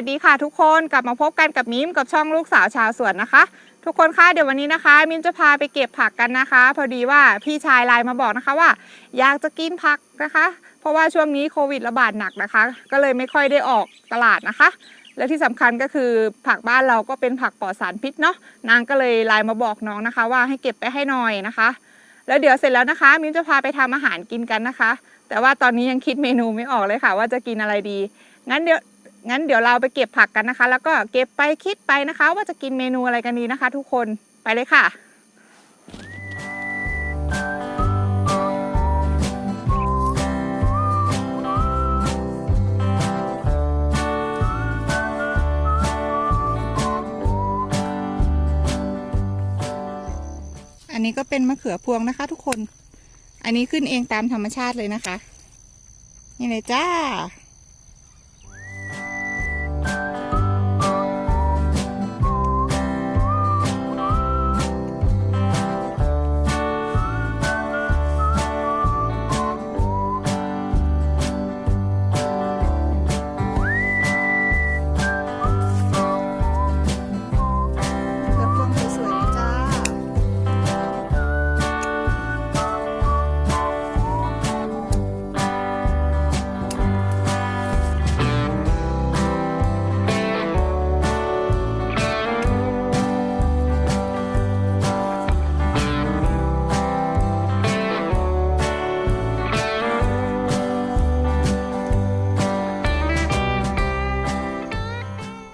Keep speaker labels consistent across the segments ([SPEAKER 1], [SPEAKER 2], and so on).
[SPEAKER 1] วัสดีค่ะทุกคนกลับมาพบกันกับมิมกับช่องลูกสาวชาวสวนนะคะ ทุกคนคะเดี๋ยววันนี้นะคะ มิมจะพาไปเก็บผักกันนะคะ พอดีว่าพี่ชายไลน์มาบอกนะคะว่า อยากจะกินผักนะคะ เพราะว่าช่วงนี้โควิดระบาดหนักนะคะ ก็เลยไม่ค่อยได้ออกตลาดนะคะ และที่สำคัญก็คือผักบ้านเราก็เป็นผักปลอดสารพิษเนาะนางก็เลยไลน์มาบอกน้องนะคะ ว่าให้เก็บไปให้หน่อยนะคะ แล้วเดี๋ยวเสร็จแล้วนะคะ มิมจะพาไปทำอาหารกินกันนะคะ แต่ว่าตอนนี้ยังคิดเมนูไม่ออกเลยค่ะ ว่าจะกินอะไรดีงั้นเดี๋ยว งั้นเดี๋ยวเราไปเก็บผักกันนะคะ แล้วก็เก็บไปคิดไปนะคะ ว่าจะกินเมนูอะไรกันดีนะคะ ทุกคนไปเลยค่ะอันนี้ก็เป็นมะเขือพวงนะคะทุกคน อันนี้ขึ้นเองตามธรรมชาติเลยนะคะ นี่เลยจ้า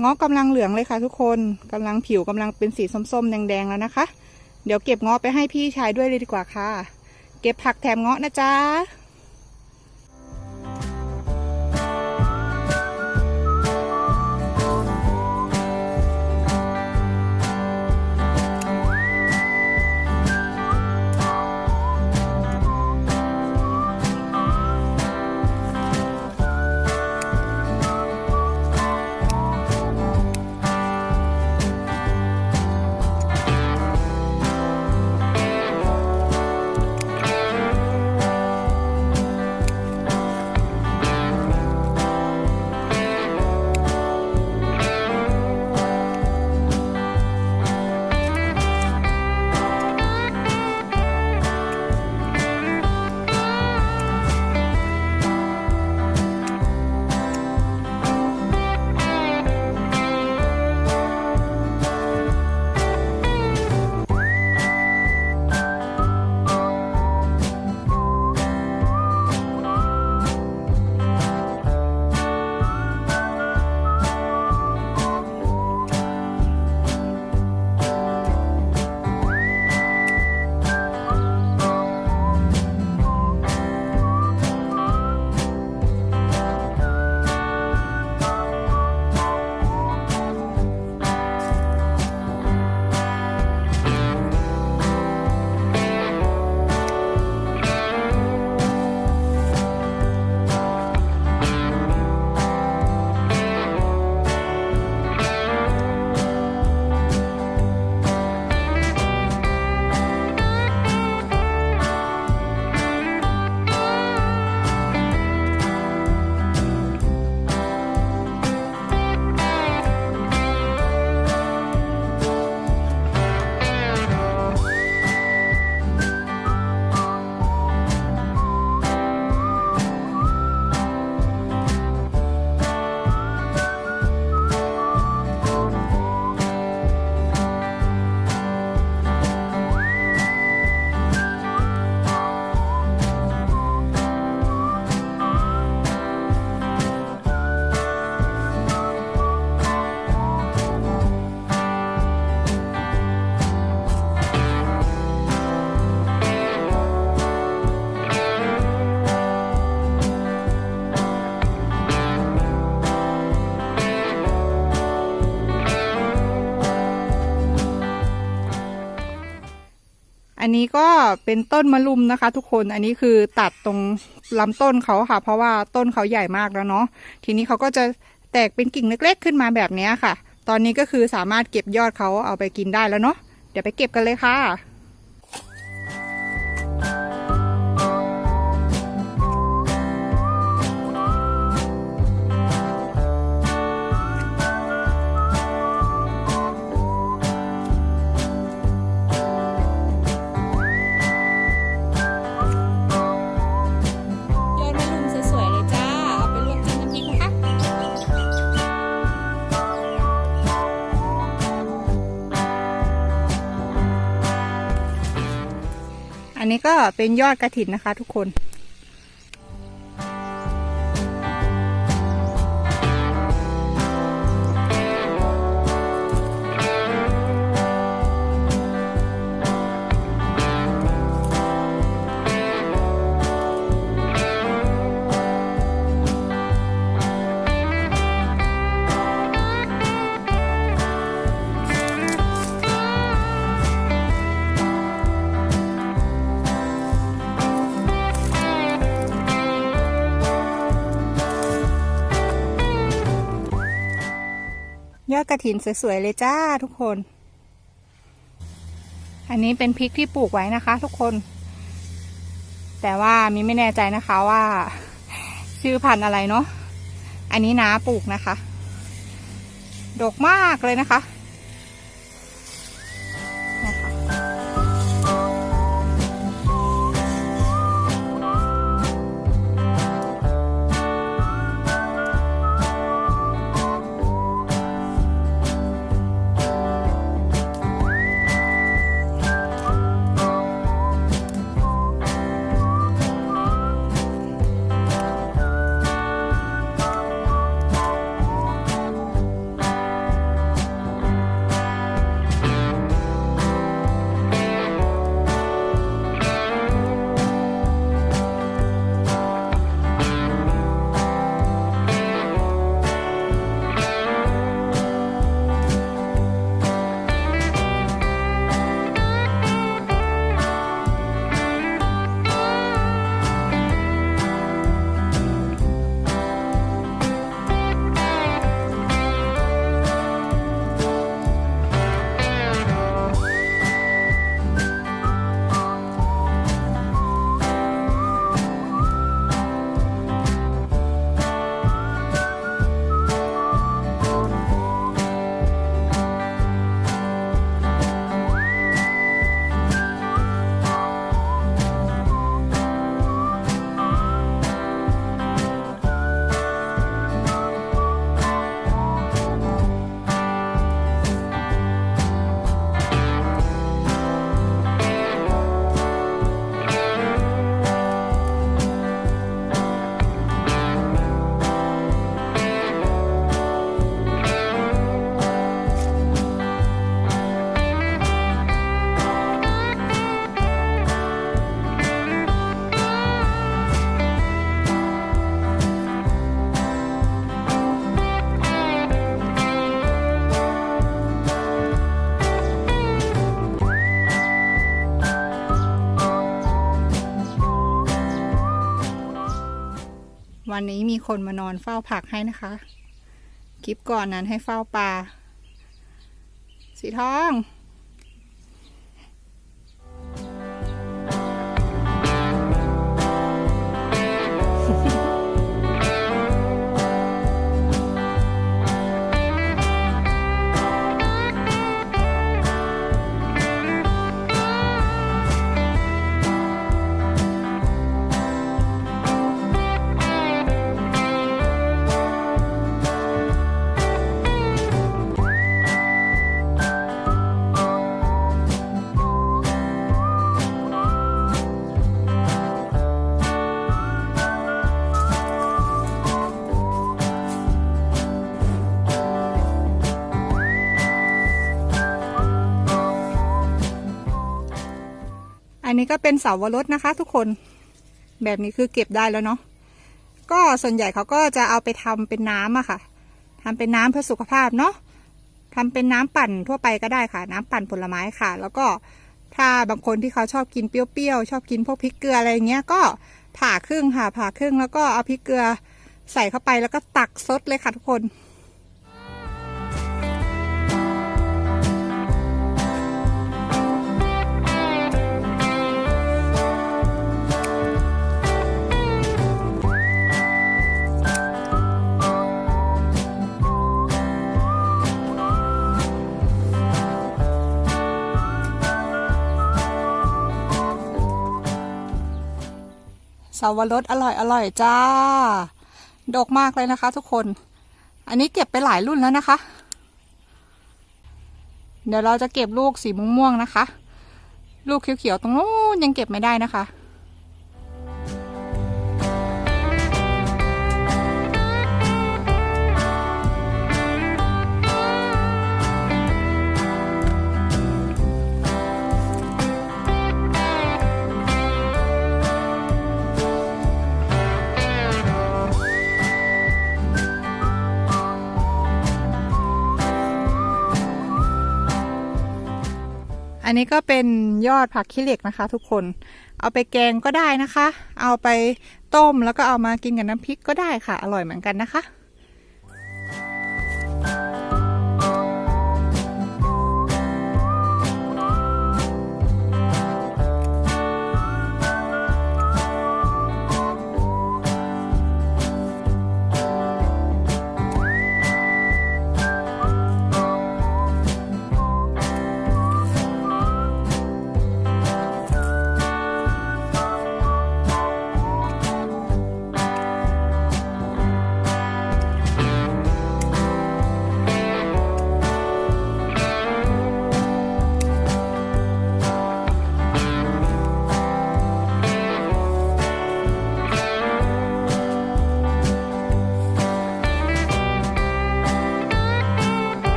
[SPEAKER 1] เงาะกำลังเหลืองเลยค่ะทุกคนกำลังผิวกำลังเป็นสีส้มๆแดงๆแล้วนะคะ เดี๋ยวเก็บเงาะไปให้พี่ชายด้วยเลยดีกว่าค่ะ เก็บผักแถมเงาะนะจ๊ะ นนี้ก็เป็นต้นมะลุมนะคะ ทุกคน อันนี้คือตัดตรงลำต้นเขาค่ะ เพราะว่าต้นเขาใหญ่มากแล้วเนาะ ทีนี้เขาก็จะแตกเป็นกิ่งเล็กๆ ขึ้นมาแบบนี้ค่ะ ตอนนี้ก็คือสามารถเก็บยอดเขาเอาไปกินได้แล้วเนาะ เดี๋ยวไปเก็บกันเลยค่ะ ก็เป็นยอดกระถินนะคะทุกคน ยอดกระถินสวยๆเลยจ้าทุกคน อันนี้เป็นพริกที่ปลูกไว้นะคะ ทุกคน แต่ว่ามีไม่แน่ใจนะคะว่า ชื่อพันธุ์อะไรเนาะ อันนี้น้าปลูกนะคะ ดกมากเลยนะคะนะคะ วันนี้มีคนมานอนเฝ้าผักให้นะคะ คลิปก่อนนั้นให้เฝ้าปลาสีทอง อันนี้ก็เป็นเสาวรสนะคะ ทุกคน แบบนี้คือเก็บได้แล้วเนาะ ก็ส่วนใหญ่เขาก็จะเอาไปทำเป็นน้ำอะค่ะทำเป็นน้ำเพื่อสุขภาพเนาะทำเป็นน้ำปั่นทั่วไปก็ได้ค่ะ น้ำปั่นผลไม้ค่ะ แล้วก็ถ้าบางคนที่เขาชอบกินเปรี้ยวๆชอบกินพวกพริกเกลืออะไรอย่างเงี้ยก็ผ่าครึ่งค่ะผ่าครึ่งแล้วก็เอาพริกเกลือใส่เข้าไปแล้วก็ตักซดเลยค่ะทุกคน สาวรสอร่อยอร่อยจ้า ดกมากเลยนะคะ ทุกคน อันนี้เก็บไปหลายรุ่นแล้วนะคะ เดี๋ยวเราจะเก็บลูกสีม่วงๆนะคะ ลูกเขียวๆตรงนู้นยังเก็บไม่ได้นะคะ อันนี้ก็เป็นยอดผักขี้เหล็กนะคะ ทุกคน เอาไปแกงก็ได้นะคะ เอาไปต้มแล้วก็เอามากินกับน้ำพริกก็ได้ค่ะ อร่อยเหมือนกันนะคะ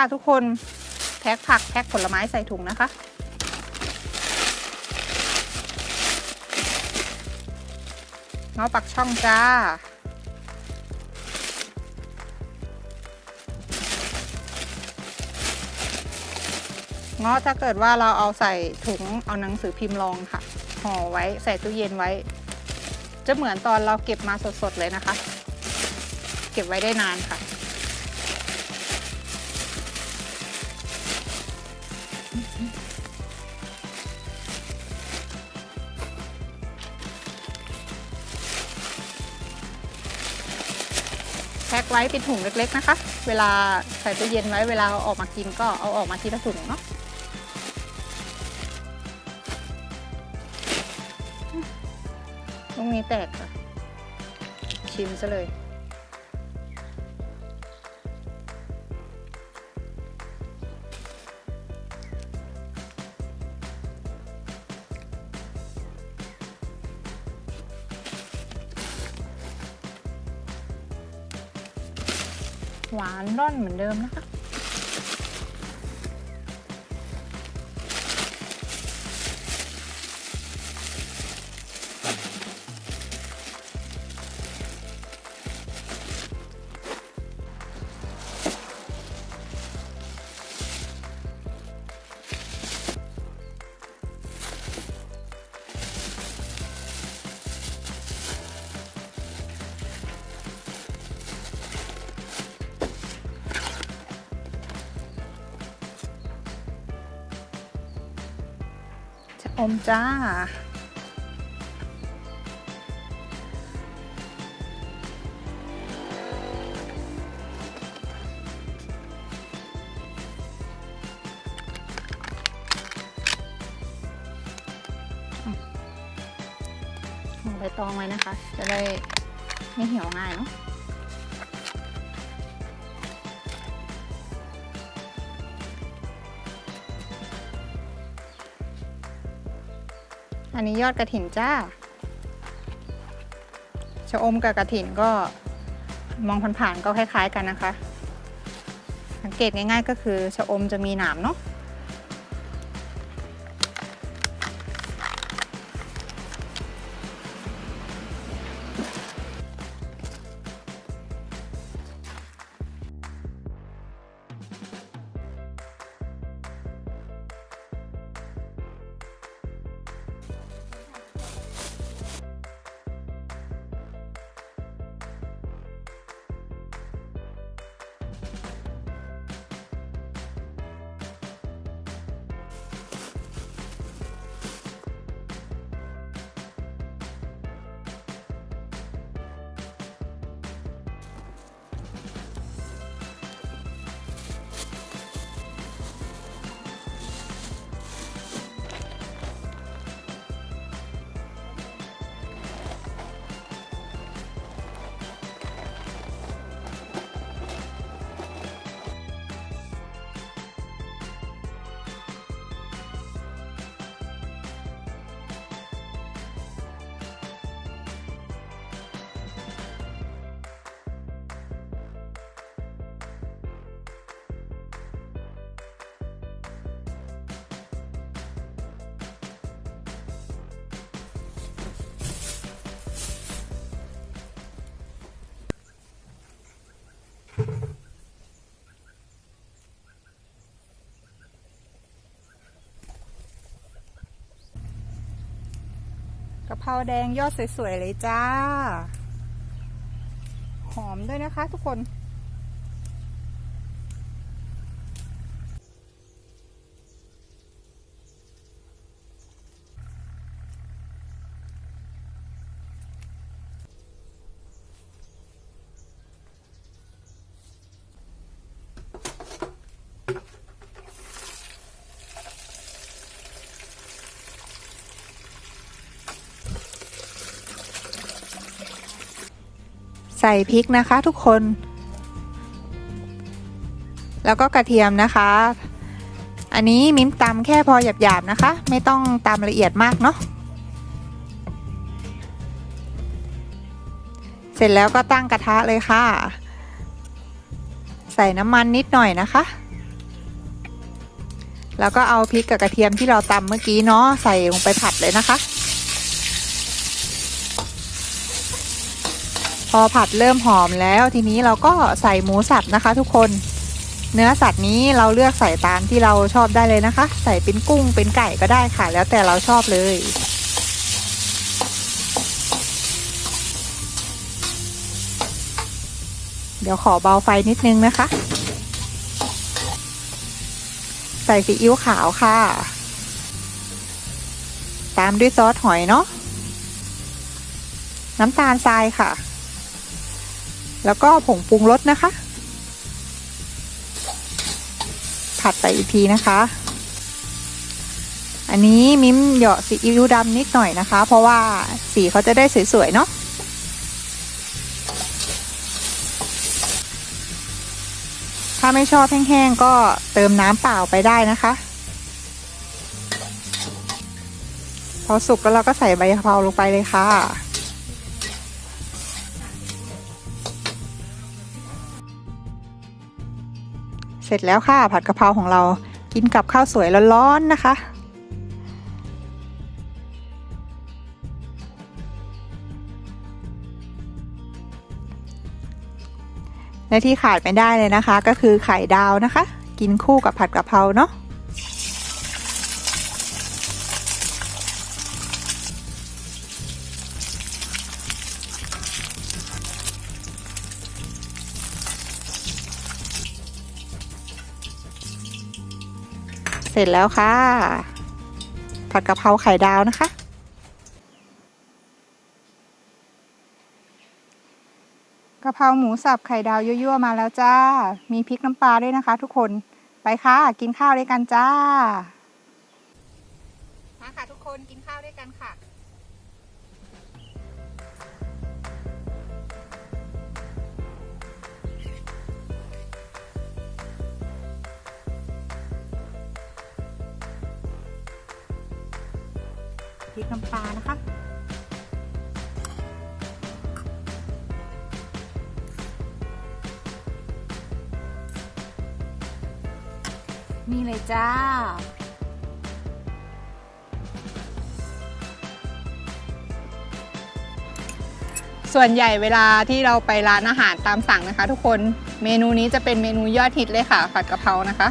[SPEAKER 1] ค่ะทุกคนแพ็คผักแพ็คผลไม้ใส่ถุงนะคะ เงาะปักช่องจ้า เงาะถ้าเกิดว่าเราเอาใส่ถุงเอาหนังสือพิมพ์รองค่ะห่อไว้ใส่ตู้เย็นไว้ จะเหมือนตอนเราเก็บมาสดๆเลยนะคะ เก็บไว้ได้นานค่ะ ไว้เป็นถุงเล็กๆนะคะ เวลาใส่ตู้เย็นไว้เวลาเอาออกมากินก็เอาออกมาทีละถุงเนาะตรงนี้แตกค่ะ ชิมซะเลย หวานร่อนเหมือนเดิมนะคะ จะอมจ้าห่อใบตองไว้นะคะ จะได้ไม่เหี่ยวง่ายเนาะ อันนี้ยอดกระถินจ้าชะอมกับกระถินก็มองผ่านๆก็คล้าย ๆ กันนะคะ สังเกตง่าย ๆ ก็คือชะอมจะมีหนามเนาะ ราแดงยอดสวยๆเลยจ้า หอมด้วยนะคะทุกคน ใส่พริกนะคะทุกคน แล้วก็กระเทียมนะคะ อันนี้มิ้มตำแค่พอหยาบๆนะคะ ไม่ต้องตำละเอียดมากเนาะเสร็จแล้วก็ตั้งกระทะเลยค่ะ ใส่น้ำมันนิดหน่อยนะคะ แล้วก็เอาพริกกับกระเทียมที่เราตำเมื่อกี้เนาะใส่ลงไปผัดเลยนะคะ พอผัดเริ่มหอมแล้วทีนี้เราก็ใส่หมูสับนะคะ ทุกคน เนื้อสัตว์นี้เราเลือกใส่ตามที่เราชอบได้เลยนะคะ ใส่เป็นกุ้งเป็นไก่ก็ได้ค่ะ แล้วแต่เราชอบเลย เดี๋ยวขอเบาไฟนิดนึงนะคะ ใส่ซีอิ๊วขาวค่ะ ตามด้วยซอสหอยเนาะน้ำตาลทรายค่ะ แล้วก็ผงปรุงรสนะคะ ผัดไปอีกทีนะคะ อันนี้มิ้มเหยาะซีอิ๊วดำนิดหน่อยนะคะ เพราะว่าสีเขาจะได้สวยๆเนาะถ้าไม่ชอบแห้งๆก็เติมน้ำเปล่าไปได้นะคะ พอสุกแล้วเราก็ใส่ใบกะเพราลงไปเลยค่ะ สร็จแล้วค่ะผัดกะเพราของเรากินกับข้าวสวยร้อนๆนะคะและที่ขาดไม่ได้เลยนะคะ ก็คือไข่ดาวนะคะ กินคู่กับผัดกะเพราเนาะ ร็จแล้วค่ะ ผัดกะเพราไข่ดาวนะคะกะเพราหมูสับไข่ดาวยั่วๆมาแล้วจ้า มีพริกน้ำปลาด้วยนะคะ ทุกคน ไปค่ะ กินข้าวด้วยกันจ้า มาค่ะทุกคนกินข้าวด้วยกันค่ะ ริกน้ำปลานะคะนี่เลยจ้า ส่วนใหญ่เวลาที่เราไปร้านอาหารตามสั่งนะคะ ทุกคน เมนูนี้จะเป็นเมนูยอดฮิตเลยค่ะ ผัดกะเพรานะคะ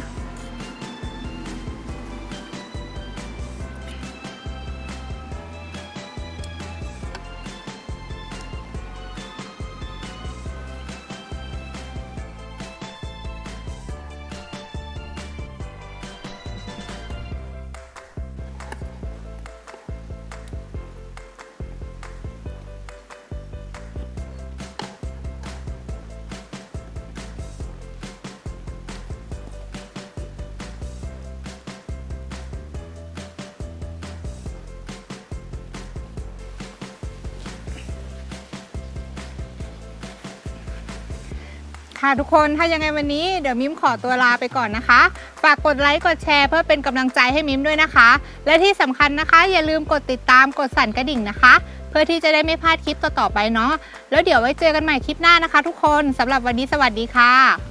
[SPEAKER 1] ค่ะทุกคนถ้ายังไงวันนี้เดี๋ยวมิมขอตัวลาไปก่อนนะคะ ฝากกดไลค์กดแชร์เพื่อเป็นกำลังใจให้มิมด้วยนะคะ และที่สำคัญนะคะ อย่าลืมกดติดตามกดสั่นกระดิ่งนะคะ เพื่อที่จะได้ไม่พลาดคลิปต่อๆไปเนาะแล้วเดี๋ยวไว้เจอกันใหม่คลิปหน้านะคะ ทุกคนสำหรับวันนี้สวัสดีค่ะ